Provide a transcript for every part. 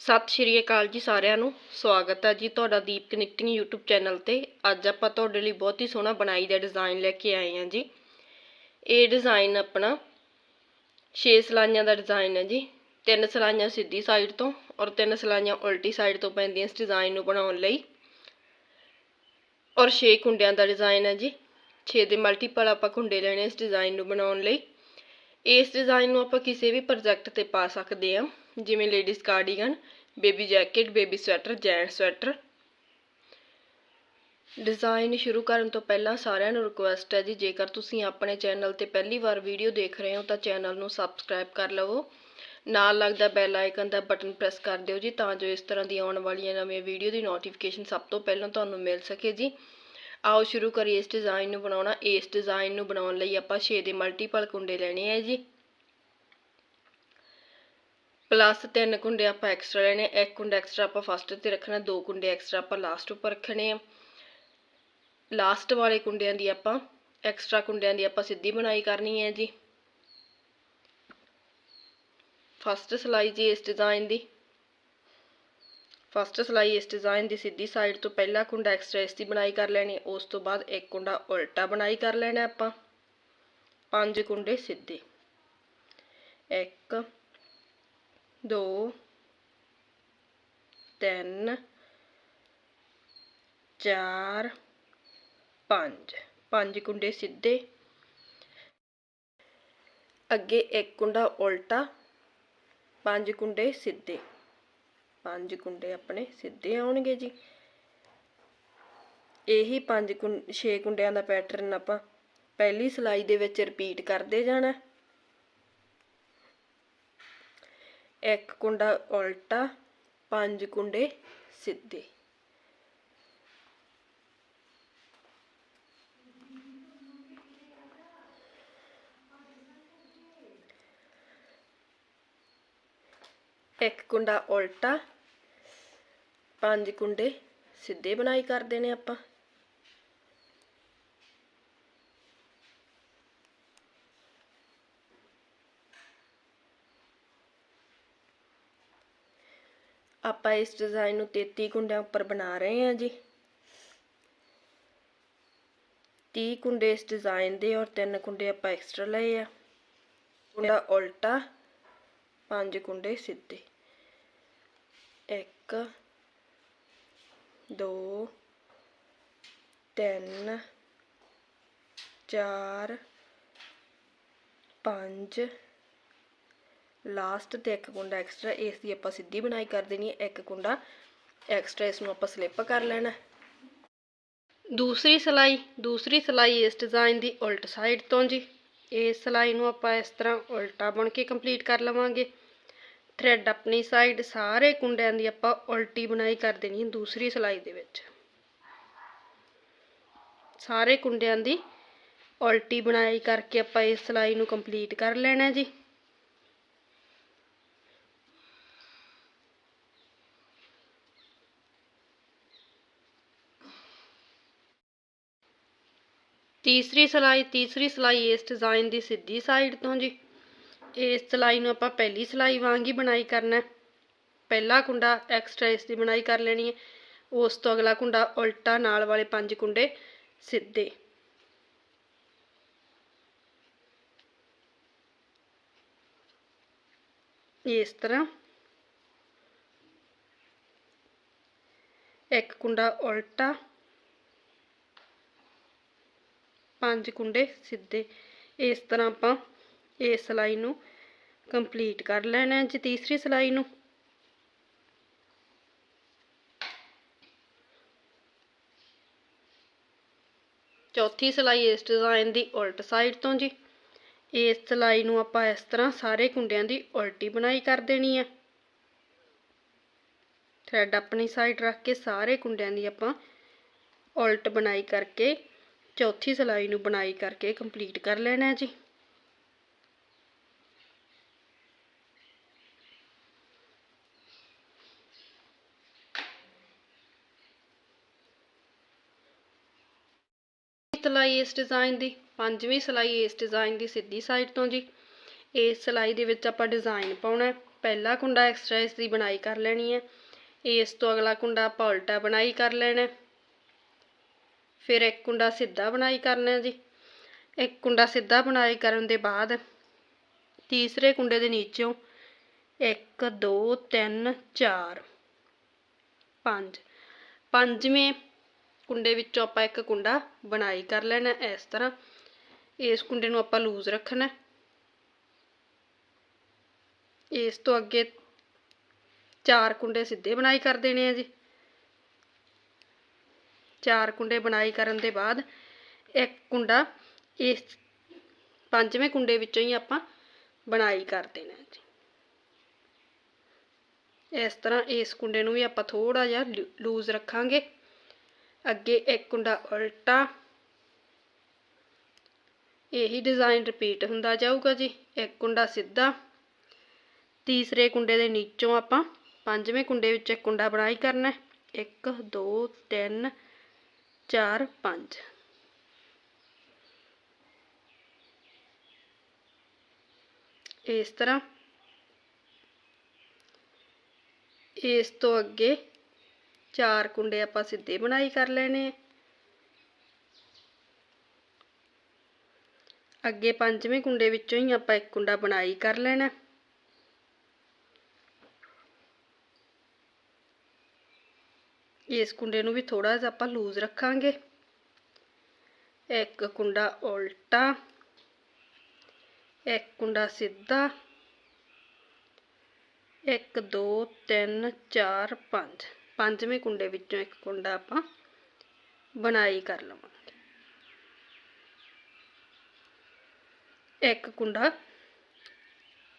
ਸਤਿ ਸ਼੍ਰੀ ਅਕਾਲ ਜੀ ਸਾਰਿਆਂ ਨੂੰ। ਸਵਾਗਤ ਹੈ ਜੀ ਤੁਹਾਡਾ ਦੀਪ ਕਨੈਕਟਿੰਗ YouTube ਚੈਨਲ ਤੇ। ਅੱਜ ਆਪਾਂ ਤੁਹਾਡੇ ਲਈ ਬਹੁਤ ਹੀ ਸੋਹਣਾ ਬਣਾਈ ਦਾ ਡਿਜ਼ਾਈਨ ਲੈ ਕੇ ਆਏ ਹਾਂ ਜੀ। ਇਹ ਡਿਜ਼ਾਈਨ ਆਪਣਾ 6 ਸਲਾਈਆਂ ਦਾ ਡਿਜ਼ਾਈਨ ਹੈ ਜੀ। ਤਿੰਨ ਸਲਾਈਆਂ ਸਿੱਧੀ ਸਾਈਡ ਤੋਂ ਔਰ ਤਿੰਨ ਸਲਾਈਆਂ ਉਲਟੀ ਸਾਈਡ ਤੋਂ ਪੈਂਦੀਆਂ ਇਸ ਡਿਜ਼ਾਈਨ ਨੂੰ ਬਣਾਉਣ ਲਈ। ਔਰ 6 ਕੁੰਡਿਆਂ ਦਾ ਡਿਜ਼ਾਈਨ ਹੈ ਜੀ। 6 ਦੇ ਮਲਟੀਪਲ ਆਪਾਂ ਕੁੰਡੇ ਲੈਣੇ ਇਸ ਡਿਜ਼ਾਈਨ ਨੂੰ ਬਣਾਉਣ ਲਈ। ਇਸ ਡਿਜ਼ਾਈਨ ਨੂੰ ਆਪਾਂ ਕਿਸੇ ਵੀ ਪ੍ਰੋਜੈਕਟ ਤੇ ਪਾ ਸਕਦੇ ਹਾਂ। ਜਿਵੇਂ ladies cardigan baby jacket baby sweater gent sweater design ਸ਼ੁਰੂ ਕਰਨ ਤੋਂ ਪਹਿਲਾਂ ਸਾਰਿਆਂ ਨੂੰ ਰਿਕੁਐਸਟ ਹੈ ਜੀ, ਜੇਕਰ ਤੁਸੀਂ ਆਪਣੇ ਚੈਨਲ ਤੇ ਪਹਿਲੀ ਵਾਰ ਵੀਡੀਓ ਦੇਖ ਰਹੇ ਹੋ ਤਾਂ ਚੈਨਲ ਨੂੰ ਸਬਸਕ੍ਰਾਈਬ ਕਰ ਲਵੋ। ਨਾਲ ਲੱਗਦਾ ਬੈਲ ਆਈਕਨ ਦਾ ਬਟਨ ਪ੍ਰੈਸ ਕਰ ਦਿਓ ਜੀ, ਤਾਂ ਜੋ ਇਸ ਤਰ੍ਹਾਂ ਦੀ ਆਉਣ ਵਾਲੀਆਂ ਨਵੀਆਂ ਵੀਡੀਓ ਦੀ ਨੋਟੀਫਿਕੇਸ਼ਨ ਸਭ ਤੋਂ ਪਹਿਲਾਂ ਤੁਹਾਨੂੰ ਮਿਲ ਸਕੇ ਜੀ। ਆਓ ਸ਼ੁਰੂ ਕਰੀਏ ਇਸ ਡਿਜ਼ਾਈਨ ਨੂੰ ਬਣਾਉਣਾ। ਇਸ ਡਿਜ਼ਾਈਨ ਨੂੰ ਬਣਾਉਣ ਲਈ ਆਪਾਂ 6 ਦੇ ਮਲਟੀਪਲ ਕੁੰਡੇ ਲੈਣੇ ਆ ਜੀ। ਪਲੱਸ ਤਿੰਨ ਕੁੰਡੇ ਆਪਾਂ ਐਕਸਟਰਾ ਲੈਣੇ, ਇੱਕ ਕੁੰਡਾ ਐਕਸਟਰਾ ਆਪਾਂ ਫਸਟ ਤੇ ਰੱਖਣਾ, ਦੋ ਕੁੰਡੇ ਐਕਸਟਰਾ ਆਪਾਂ ਲਾਸਟ ਉੱਪਰ ਰੱਖਣੇ ਆ। ਲਾਸਟ ਵਾਲੇ ਕੁੰਡਿਆਂ ਦੀ ਆਪਾਂ ਐਕਸਟਰਾ ਕੁੰਡਿਆਂ ਦੀ ਆਪਾਂ ਸਿੱਧੀ ਬਣਾਈ ਕਰਨੀ ਹੈ ਜੀ। ਫਸਟ ਸਲਾਈ ਜੀ ਇਸ ਡਿਜ਼ਾਈਨ ਦੀ। ਫਸਟ ਸਲਾਈ ਇਸ ਡਿਜ਼ਾਈਨ ਦੀ ਸਿੱਧੀ ਸਾਈਡ ਤੋਂ ਪਹਿਲਾ ਕੁੰਡਾ ਐਕਸਟਰਾ ਇਸ ਦੀ ਬਣਾਈ ਕਰ ਲੈਣੀ, ਉਸ ਤੋਂ ਬਾਅਦ ਇੱਕ ਕੁੰਡਾ ਉਲਟਾ ਬਣਾਈ ਕਰ ਲੈਣਾ ਆਪਾਂ। ਪੰਜ ਕੁੰਡੇ ਸਿੱਧੇ। ਇੱਕ ਦੋ, ਤਿੰਨ, ਚਾਰ, ਪੰਜ। ਪੰਜ ਕੁੰਡੇ ਸਿੱਧੇ। ਅੱਗੇ ਇੱਕ ਕੁੰਡਾ ਉਲਟਾ, ਪੰਜ ਕੁੰਡੇ ਸਿੱਧੇ। ਪੰਜ ਕੁੰਡੇ ਆਪਣੇ ਸਿੱਧੇ ਆਉਣਗੇ ਜੀ। ਇਹੀ ਪੰਜ ਕੁੰ 6 ਕੁੰਡਿਆਂ ਦਾ ਪੈਟਰਨ ਆਪਾਂ ਪਹਿਲੀ ਸਲਾਈ ਦੇ ਵਿੱਚ ਰਿਪੀਟ ਕਰਦੇ ਜਾਣਾ। ਇੱਕ ਕੁੰਡਾ ਉਲਟਾ, ਪੰਜ ਕੁੰਡੇ ਸਿੱਧੇ। ਇੱਕ ਕੁੰਡਾ ਉਲਟਾ, ਪੰਜ ਕੁੰਡੇ ਸਿੱਧੇ ਬਣਾਈ ਕਰਦੇ ਨੇ ਆਪਾਂ। ਆਪਾਂ ਇਸ ਡਿਜ਼ਾਈਨ ਨੂੰ 33 ਕੁੰਡਿਆਂ ਉੱਪਰ ਬਣਾ ਰਹੇ ਹਾਂ ਜੀ। 30 ਕੁੰਡੇ ਇਸ ਡਿਜ਼ਾਈਨ ਦੇ ਔਰ ਤਿੰਨ ਕੁੰਡੇ ਆਪਾਂ ਐਕਸਟਰਾ ਲਏ ਆ। ਕੁੰਡਾ ਉਲਟਾ, ਪੰਜ ਕੁੰਡੇ ਸਿੱਧੇ। ਇੱਕ, ਦੋ, ਤਿੰਨ, ਚਾਰ, ਪੰਜ ਲਾਸਟ ਤੇ ਇੱਕ ਕੁੰਡਾ ਐਕਸਟਰਾ ਇਸ ਦੀ ਆਪਾਂ ਸਿੱਧੀ ਬਣਾਈ ਕਰ ਦੇਣੀ ਹੈ, ਇੱਕ ਕੁੰਡਾ ਐਕਸਟਰਾ ਇਸ ਨੂੰ ਆਪਾਂ ਸਲਿੱਪ ਕਰ ਲੈਣਾ ਦੂਸਰੀ ਸਲਾਈ ਦੂਸਰੀ ਸਲਾਈ ਇਸ ਡਿਜ਼ਾਈਨ ਦੀ ਉਲਟ ਸਾਈਡ ਤੋਂ ਜੀ। ਇਸ ਸਲਾਈ ਨੂੰ ਆਪਾਂ ਇਸ ਤਰ੍ਹਾਂ ਉਲਟਾ ਬਣ ਕੇ ਕੰਪਲੀਟ ਕਰ ਲਵਾਂਗੇ। ਥ੍ਰੈਡ ਆਪਣੀ ਸਾਈਡ ਸਾਰੇ ਕੁੰਡਿਆਂ ਦੀ ਆਪਾਂ ਉਲਟੀ ਬਣਾਈ ਕਰ ਦੇਣੀ ਹੈ ਦੂਸਰੀ ਸਲਾਈ ਦੇ ਵਿੱਚ। ਸਾਰੇ ਕੁੰਡਿਆਂ ਦੀ ਉਲਟੀ ਬਣਾਈ ਕਰਕੇ ਆਪਾਂ ਇਸ ਸਲਾਈ ਨੂੰ ਕੰਪਲੀਟ ਕਰ ਲੈਣਾ ਜੀ। ਤੀਸਰੀ ਸਲਾਈ ਤੀਸਰੀ ਸਲਾਈ ਇਸ ਡਿਜ਼ਾਈਨ ਦੀ ਸਿੱਧੀ ਸਾਈਡ ਤੋਂ ਜੀ। ਇਸ ਸਲਾਈ ਨੂੰ ਆਪਾਂ ਪਹਿਲੀ ਸਲਾਈ ਵਾਂਗ ਹੀ ਬਣਾਈ ਕਰਨਾ ਪਹਿਲਾ ਕੁੰਡਾ ਐਕਸਟਰਾ ਇਸ ਦੀ ਬਣਾਈ ਕਰ ਲੈਣੀ ਹੈ। ਉਸ ਤੋਂ ਅਗਲਾ ਕੁੰਡਾ ਉਲਟਾ ਨਾਲ ਵਾਲੇ ਪੰਜ ਕੁੰਡੇ ਸਿੱਧੇ। ਇਸ ਤਰ੍ਹਾਂ। ਇੱਕ ਕੁੰਡਾ ਉਲਟਾ ਪੰਜ ਕੁੰਡੇ ਸਿੱਧੇ। ਇਸ ਤਰ੍ਹਾਂ ਆਪਾਂ ਇਸ ਸਲਾਈ ਨੂੰ ਕੰਪਲੀਟ ਕਰ ਲੈਣਾ ਜੀ ਤੀਸਰੀ ਸਲਾਈ ਨੂੰ। ਚੌਥੀ ਸਲਾਈ ਇਸ ਡਿਜ਼ਾਈਨ ਦੀ ਉਲਟ ਸਾਈਡ ਤੋਂ ਜੀ। ਇਸ ਸਲਾਈ ਨੂੰ ਆਪਾਂ ਇਸ ਤਰ੍ਹਾਂ ਸਾਰੇ ਕੁੰਡਿਆਂ ਦੀ ਉਲਟੀ ਬਣਾਈ ਕਰ ਦੇਣੀ ਹੈ। ਥ੍ਰੈਡ ਆਪਣੀ ਸਾਈਡ ਰੱਖ ਕੇ ਸਾਰੇ ਕੁੰਡਿਆਂ ਦੀ ਆਪਾਂ ਉਲਟ ਬਣਾਈ ਕਰਕੇ ਚੌਥੀ ਸਲਾਈ ਨੂੰ ਬਣਾਈ ਕਰਕੇ ਕੰਪਲੀਟ ਕਰ ਲੈਣਾ ਜੀ। ਸਲਾਈ ਇਸ ਡਿਜ਼ਾਈਨ ਦੀ, ਪੰਜਵੀਂ ਸਲਾਈ ਇਸ ਡਿਜ਼ਾਈਨ ਦੀ ਸਿੱਧੀ ਸਾਈਡ ਤੋਂ ਜੀ। ਇਸ ਸਲਾਈ ਦੇ ਵਿੱਚ ਆਪਾਂ ਡਿਜ਼ਾਈਨ ਪਾਉਣਾ ਪਹਿਲਾ ਕੁੰਡਾ ਐਕਸਟਰਾ ਇਸ ਦੀ ਬਣਾਈ ਕਰ ਲੈਣੀ ਹੈ। ਇਸ ਤੋਂ ਅਗਲਾ ਕੁੰਡਾ ਆਪਾਂ ਉਲਟਾ ਬਣਾਈ ਕਰ ਲੈਣਾ ਫਿਰ ਇੱਕ ਕੁੰਡਾ ਸਿੱਧਾ ਬਣਾਈ ਕਰਨਾ ਜੀ। ਇੱਕ ਕੁੰਡਾ ਸਿੱਧਾ ਬਣਾਈ ਕਰਨ ਦੇ ਬਾਅਦ ਤੀਸਰੇ ਕੁੰਡੇ ਦੇ ਨੀਚੋਂ 1 2 3 4 5 ਪੰਜਵੇਂ ਕੁੰਡੇ ਵਿੱਚੋਂ ਆਪਾਂ ਇੱਕ ਕੁੰਡਾ ਬਣਾਈ ਕਰ ਲੈਣਾ ਇਸ ਤਰ੍ਹਾਂ। ਇਸ ਕੁੰਡੇ ਨੂੰ ਆਪਾਂ ਲੂਜ਼ ਰੱਖਣਾ। ਇਸ ਤੋਂ ਅੱਗੇ ਚਾਰ ਕੁੰਡੇ ਸਿੱਧੇ ਬਣਾਈ ਕਰ ਦੇਣੇ ਆ ਜੀ। ਚਾਰ ਕੁੰਡੇ ਬਣਾਈ ਕਰਨ ਦੇ ਬਾਅਦ ਇੱਕ ਕੁੰਡਾ ਇਸ ਪੰਜਵੇਂ ਕੁੰਡੇ ਵਿੱਚੋਂ ਹੀ ਆਪਾਂ ਬਣਾਈ ਕਰ ਦੇਣਾ ਜੀ। ਇਸ ਤਰ੍ਹਾਂ ਇਸ ਕੁੰਡੇ ਨੂੰ ਵੀ ਆਪਾਂ ਥੋੜਾ ਜਿਹਾ ਲੂਜ਼ ਰੱਖਾਂਗੇ। ਅੱਗੇ ਇੱਕ ਕੁੰਡਾ ਉਲਟਾ। ਇਹੀ ਡਿਜ਼ਾਈਨ ਰਿਪੀਟ ਹੁੰਦਾ ਜਾਊਗਾ ਜੀ, ਇੱਕ ਕੁੰਡਾ ਸਿੱਧਾ। ਤੀਸਰੇ ਕੁੰਡੇ ਦੇ ਨੀਚੋਂ ਆਪਾਂ ਪੰਜਵੇਂ ਕੁੰਡੇ ਵਿੱਚ ਇੱਕ ਕੁੰਡਾ ਬਣਾਈ ਕਰਨਾ। 1 2 3 4 5 ਇਸ ਤਰ੍ਹਾਂ। ਇਸ ਤੋਂ ਅੱਗੇ ਚਾਰ ਕੁੰਡੇ ਆਪਾਂ ਸਿੱਧੇ ਬਣਾਈ ਕਰ ਲੈਣੇ ਆ। ਅੱਗੇ ਪੰਜਵੇਂ ਕੁੰਡੇ ਵਿੱਚੋਂ ਹੀ ਆਪਾਂ ਇੱਕ ਕੁੰਡਾ ਬਣਾਈ ਕਰ ਲੈਣਾ। ਇਸ ਕੁੰਡੇ ਨੂੰ ਵੀ ਥੋੜਾ ਜਿਹਾ ਆਪਾਂ ਲੂਜ਼ ਰੱਖਾਂਗੇ। ਇੱਕ ਕੁੰਡਾ ਉਲਟਾ, ਇੱਕ ਕੁੰਡਾ ਸਿੱਧਾ 1 2 3 4 5 ਪੰਜਵੇਂ ਕੁੰਡੇ ਵਿੱਚੋਂ ਇੱਕ ਕੁੰਡਾ ਆਪਾਂ ਬਣਾਈ ਕਰ ਲਵਾਂਗੇ। ਇੱਕ ਕੁੰਡਾ,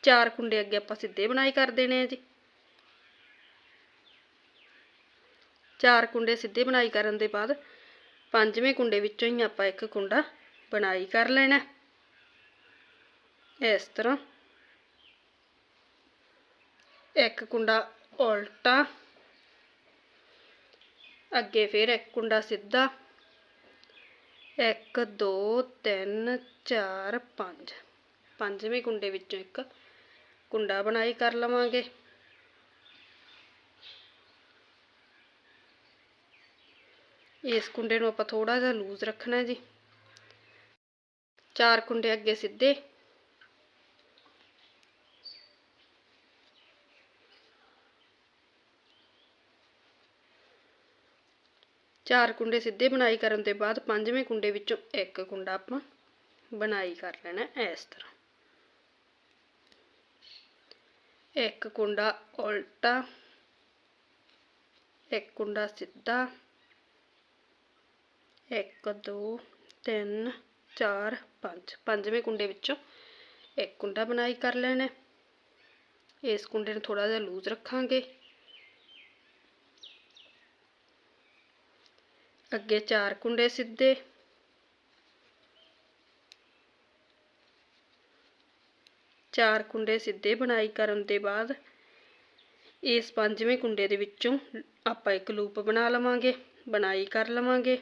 ਚਾਰ ਕੁੰਡੇ ਅੱਗੇ ਆਪਾਂ ਸਿੱਧੇ ਬਣਾਈ ਕਰ ਦੇਣੇ ਆ ਜੀ। ਚਾਰ ਕੁੰਡੇ ਸਿੱਧੇ ਬਣਾਈ ਕਰਨ ਦੇ ਬਾਅਦ ਪੰਜਵੇਂ ਕੁੰਡੇ ਵਿੱਚੋਂ ਹੀ ਆਪਾਂ ਇੱਕ ਕੁੰਡਾ ਬਣਾਈ ਕਰ ਲੈਣਾ। ਇਸ ਤਰ੍ਹਾਂ ਇੱਕ ਕੁੰਡਾ ਉਲਟਾ, ਅੱਗੇ ਫਿਰ ਇੱਕ ਕੁੰਡਾ ਸਿੱਧਾ 1 2 3 4 5 ਪੰਜਵੇਂ ਕੁੰਡੇ ਵਿੱਚੋਂ ਇੱਕ ਕੁੰਡਾ ਬਣਾਈ ਕਰ ਲਵਾਂਗੇ। ਇਸ ਕੁੰਡੇ ਨੂੰ ਆਪਾਂ ਥੋੜਾ ਜਿਹਾ ਲੂਜ਼ ਰੱਖਣਾ ਜੀ। ਚਾਰ ਕੁੰਡੇ ਅੱਗੇ ਸਿੱਧੇ। ਚਾਰ ਕੁੰਡੇ ਸਿੱਧੇ ਬਣਾਈ ਕਰਨ ਦੇ ਬਾਅਦ ਪੰਜਵੇਂ ਕੁੰਡੇ ਵਿੱਚੋਂ ਇੱਕ ਕੁੰਡਾ ਆਪਾਂ ਬਣਾਈ ਕਰ ਲੈਣਾ ਇਸ ਤਰ੍ਹਾਂ। ਇੱਕ ਕੁੰਡਾ ਉਲਟਾ, ਇੱਕ ਕੁੰਡਾ ਸਿੱਧਾ। 1 2 3 4 5 ਪੰਜਵੇਂ ਕੁੰਡੇ ਵਿੱਚੋਂ ਇੱਕ ਕੁੰਡਾ ਬਣਾਈ ਕਰ ਲੈਣਾ ਇਸ ਕੁੰਡੇ ਨੂੰ ਥੋੜਾ ਜਿਹਾ ਲੂਜ਼ ਰੱਖਾਂਗੇ। ਅੱਗੇ ਚਾਰ ਕੁੰਡੇ ਸਿੱਧੇ। ਚਾਰ ਕੁੰਡੇ ਸਿੱਧੇ ਬਣਾਈ ਕਰਨ ਦੇ ਬਾਅਦ ਇਸ ਪੰਜਵੇਂ ਕੁੰਡੇ ਦੇ ਵਿੱਚੋਂ ਆਪਾਂ ਇੱਕ ਲੂਪ ਬਣਾ ਲਵਾਂਗੇ, ਬਣਾਈ ਕਰ ਲਵਾਂਗੇ।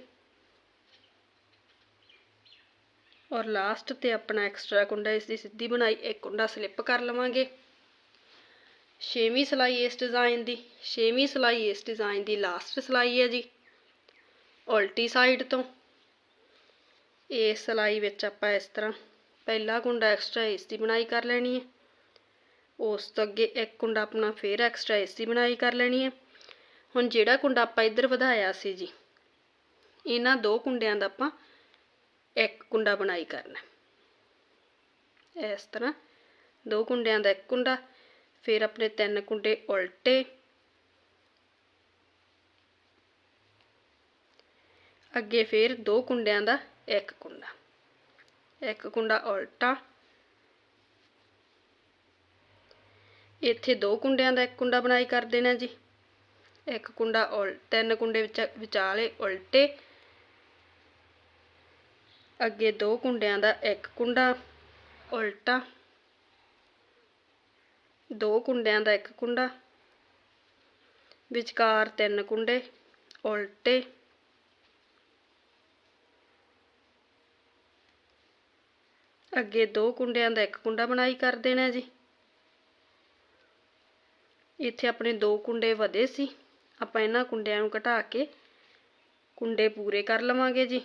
ਔਰ ਲਾਸਟ ਤੇ ਆਪਣਾ ਐਕਸਟਰਾ ਕੁੰਡਾ ਇਸ ਦੀ ਸਿੱਧੀ ਬਣਾਈ ਇੱਕ ਕੁੰਡਾ ਸਲਿੱਪ ਕਰ ਲਵਾਂਗੇ। ਛੇਵੀਂ ਸਲਾਈ ਇਸ ਡਿਜ਼ਾਈਨ ਦੀ, ਛੇਵੀਂ ਸਲਾਈ ਇਸ ਡਿਜ਼ਾਈਨ ਦੀ ਲਾਸਟ ਸਲਾਈ ਹੈ ਜੀ, ਉਲਟੀ ਸਾਈਡ ਤੋਂ। ਇਸ ਸਲਾਈ ਵਿੱਚ ਆਪਾਂ ਇਸ ਤਰ੍ਹਾਂ ਪਹਿਲਾ ਕੁੰਡਾ ਐਕਸਟਰਾ ਇਸ ਦੀ ਬਣਾਈ ਕਰ ਲੈਣੀ ਹੈ। ਉਸ ਤੋਂ ਅੱਗੇ ਇੱਕ ਕੁੰਡਾ ਆਪਣਾ ਫੇਰ ਐਕਸਟਰਾ ਇਸ ਦੀ ਬਣਾਈ ਕਰ ਲੈਣੀ ਹੈ। ਹੁਣ ਜਿਹੜਾ ਕੁੰਡਾ ਆਪਾਂ ਇੱਧਰ ਵਧਾਇਆ ਸੀ ਜੀ, ਇਹਨਾਂ ਦੋ ਕੁੰਡਿਆਂ ਦਾ ਆਪਾਂ ਇੱਕ ਕੁੰਡਾ ਬਣਾਈ ਕਰਨਾ। ਇਸ ਤਰ੍ਹਾਂ ਦੋ ਕੁੰਡਿਆਂ ਦਾ ਇੱਕ ਕੁੰਡਾ, ਫਿਰ ਆਪਣੇ ਤਿੰਨ ਕੁੰਡੇ ਉਲਟੇ। ਅੱਗੇ ਫਿਰ ਦੋ ਕੁੰਡਿਆਂ ਦਾ ਇੱਕ ਕੁੰਡਾ। ਇੱਕ ਕੁੰਡਾ ਉਲਟਾ। ਇੱਥੇ ਦੋ ਕੁੰਡਿਆਂ ਦਾ ਇੱਕ ਕੁੰਡਾ ਬਣਾਈ ਕਰ ਦੇਣਾ ਜੀ। ਇੱਕ ਕੁੰਡਾ ਉਲ, ਤਿੰਨ ਕੁੰਡੇ ਵਿੱਚ ਵਿਚਾਲੇ ਉਲਟੇ। ਅੱਗੇ ਦੋ ਕੁੰਡਿਆਂ ਦਾ ਇੱਕ ਕੁੰਡਾ ਉਲਟਾ, ਦੋ ਕੁੰਡਿਆਂ ਦਾ ਇੱਕ ਕੁੰਡਾ, ਵਿਚਕਾਰ ਤਿੰਨ ਕੁੰਡੇ ਉਲਟੇ, ਅੱਗੇ ਦੋ ਕੁੰਡਿਆਂ ਦਾ ਇੱਕ ਕੁੰਡਾ ਬਣਾਈ ਕਰ ਦੇਣਾ ਜੀ। ਇੱਥੇ ਆਪਣੇ ਦੋ ਕੁੰਡੇ ਵਧੇ ਸੀ, ਆਪਾਂ ਇਹਨਾਂ ਕੁੰਡਿਆਂ ਨੂੰ ਘਟਾ ਕੇ ਕੁੰਡੇ ਪੂਰੇ ਕਰ ਲਵਾਂਗੇ ਜੀ।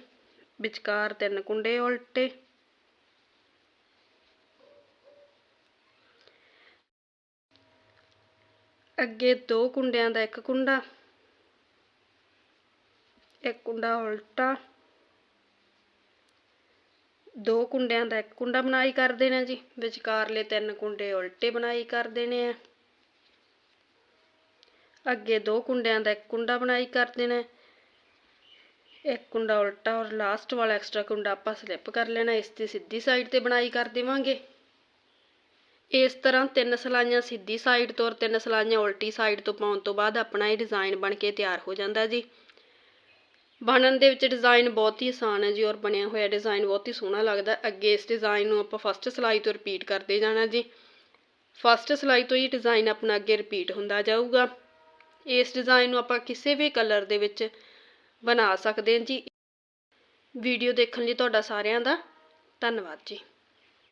ਵਿਚਕਾਰ ਤਿੰਨ ਕੁੰਡੇ ਉਲਟੇ। ਅੱਗੇ ਦੋ ਕੁੰਡਿਆਂ ਦਾ ਇੱਕ ਕੁੰਡਾ। ਇੱਕ ਕੁੰਡਾ ਉਲਟਾ। ਦੋ ਕੁੰਡਿਆਂ ਦਾ ਇੱਕ ਕੁੰਡਾ ਬਣਾਈ ਕਰ ਦੇਣਾ ਜੀ। ਵਿਚਕਾਰਲੇ ਤਿੰਨ ਕੁੰਡੇ ਉਲਟੇ ਬਣਾਈ ਕਰ ਦੇਣੇ ਆ। ਅੱਗੇ ਦੋ ਕੁੰਡਿਆਂ ਦਾ ਇੱਕ ਕੁੰਡਾ ਬਣਾਈ ਕਰ ਦੇਣਾ ਇੱਕ ਕੁੰਡਾ ਉਲਟਾ ਔਰ ਲਾਸਟ ਵਾਲਾ ਐਕਸਟਰਾ ਕੁੰਡਾ ਆਪਾਂ ਸਲਿੱਪ ਕਰ ਲੈਣਾ, ਇਸ ਦੀ ਸਿੱਧੀ ਸਾਈਡ ਤੇ ਬਣਾਈ ਕਰ ਦੇਵਾਂਗੇ। ਇਸ ਤਰ੍ਹਾਂ ਤਿੰਨ ਸਲਾਈਆਂ ਸਿੱਧੀ ਸਾਈਡ ਤੋਂ ਔਰ ਤਿੰਨ ਸਲਾਈਆਂ ਉਲਟੀ ਸਾਈਡ ਤੋਂ ਪਾਉਣ ਤੋਂ ਬਾਅਦ ਆਪਣਾ ਇਹ ਡਿਜ਼ਾਈਨ ਬਣ ਕੇ ਤਿਆਰ ਹੋ ਜਾਂਦਾ ਜੀ। ਬਣਨ ਦੇ ਵਿੱਚ ਡਿਜ਼ਾਈਨ ਬਹੁਤ ਹੀ ਆਸਾਨ ਹੈ ਜੀ ਔਰ ਬਣਿਆ ਹੋਇਆ ਡਿਜ਼ਾਈਨ ਬਹੁਤ ਹੀ ਸੋਹਣਾ ਲੱਗਦਾ। ਅੱਗੇ ਇਸ ਡਿਜ਼ਾਈਨ ਨੂੰ ਆਪਾਂ ਫਸਟ ਸਲਾਈ ਤੋਂ ਰਿਪੀਟ ਕਰਦੇ ਜਾਣਾ ਜੀ। ਫਸਟ ਸਲਾਈ ਤੋਂ ਹੀ ਡਿਜ਼ਾਈਨ ਆਪਣਾ ਅੱਗੇ ਰਿਪੀਟ ਹੁੰਦਾ ਜਾਊਗਾ। ਇਸ ਡਿਜ਼ਾਈਨ ਨੂੰ ਆਪਾਂ ਕਿਸੇ ਵੀ ਕਲਰ ਦੇ ਵਿੱਚ ਬਣਾ ਸਕਦੇ ਹਾਂ ਜੀ। ਵੀਡੀਓ ਦੇਖਣ ਲਈ ਤੁਹਾਡਾ ਸਾਰਿਆਂ ਦਾ ਧੰਨਵਾਦ ਜੀ।